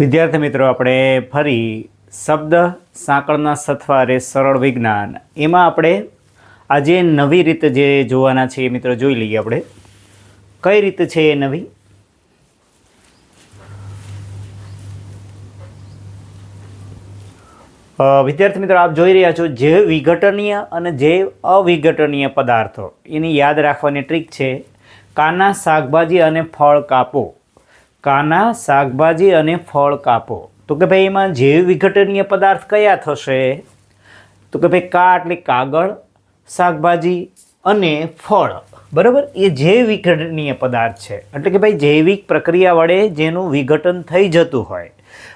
વિદ્યાર્થી મિત્રો, આપણે ફરી શબ્દ સાંકળના સથવારે સરળ વિજ્ઞાન. એમાં આપણે આજે નવી રીત જે જોવાના છે એ મિત્રો જોઈ લઈએ આપણે. કઈ રીત છે એ નવી? વિદ્યાર્થી મિત્રો, આપ જોઈ રહ્યા છો જે વિઘટનીય અને જે અવિઘટનીય પદાર્થો. એની યાદ રાખવાની ટ્રીક છે, કાના શાકભાજી અને ફળ કાપો. કાના, શાકભાજી અને ફળ કાપો. તો કે ભાઈ એમાં જે વિઘટનીય પદાર્થ કયા થશે? તો કે ભાઈ કા એટલે કાગળ, શાકભાજી અને ફળ. બરાબર? એ જૈવ વિઘટનીય પદાર્થ છે. એટલે કે ભાઈ જૈવિક પ્રક્રિયા વડે જેનું વિઘટન થઈ જતું હોય.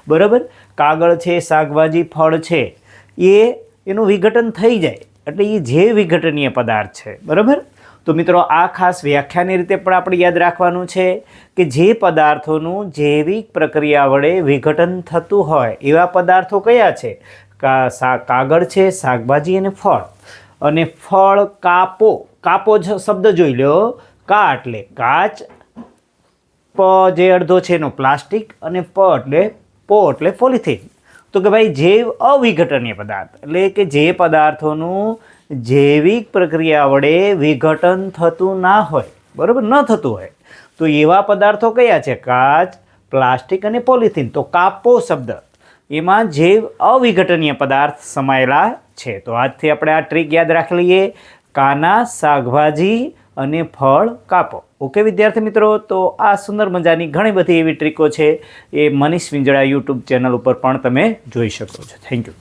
બરાબર? કાગળ છે, શાકભાજી, ફળ છે, એ એનું વિઘટન થઈ જાય. એટલે એ જે વિઘટનીય પદાર્થ છે. બરાબર? તો મિત્રો, આ ખાસ વ્યાખ્યાની રીતે પણ આપણે યાદ રાખવાનું છે કે જે પદાર્થોનું જૈવિક પ્રક્રિયા વડે વિઘટન થતું હોય, એવા પદાર્થો કયા છે? કાગળ છે, શાકભાજી અને ફળ. અને ફળ કાપો કાપો જ શબ્દ જોઈ લો. કા એટલે કાચ, પ જે અડધો છે એનો પ્લાસ્ટિક અને પ એટલે પો એટલે પોલિથીન. તો કે ભાઈ, જૈવ અવિઘટનીય પદાર્થ. એટલે કે જે પદાર્થોનું જૈવિક પ્રક્રિયા વડે વિઘટન થતું ના હોય, બરાબર? ન થતું હોય. તો એવા પદાર્થો કયા છે? કાચ, પ્લાસ્ટિક અને પોલિથીન. તો કાપો શબ્દ. એમાં જૈવ અવિઘટનીય પદાર્થ સમાયેલા છે. તો આજથી આપણે આ ટ્રીક યાદ રાખી લઈએ. કાના, શાકભાજી અને ફળ કાપો. ઓકે, વિદ્યાર્થી મિત્રો? તો આ સુંદર મજાની ઘણી બધી એવી ટ્રીકો છે. એ મનીષ વિંજળા યુટ્યુબ ચેનલ ઉપર પણ તમે જોઈ શકો છો. Thank you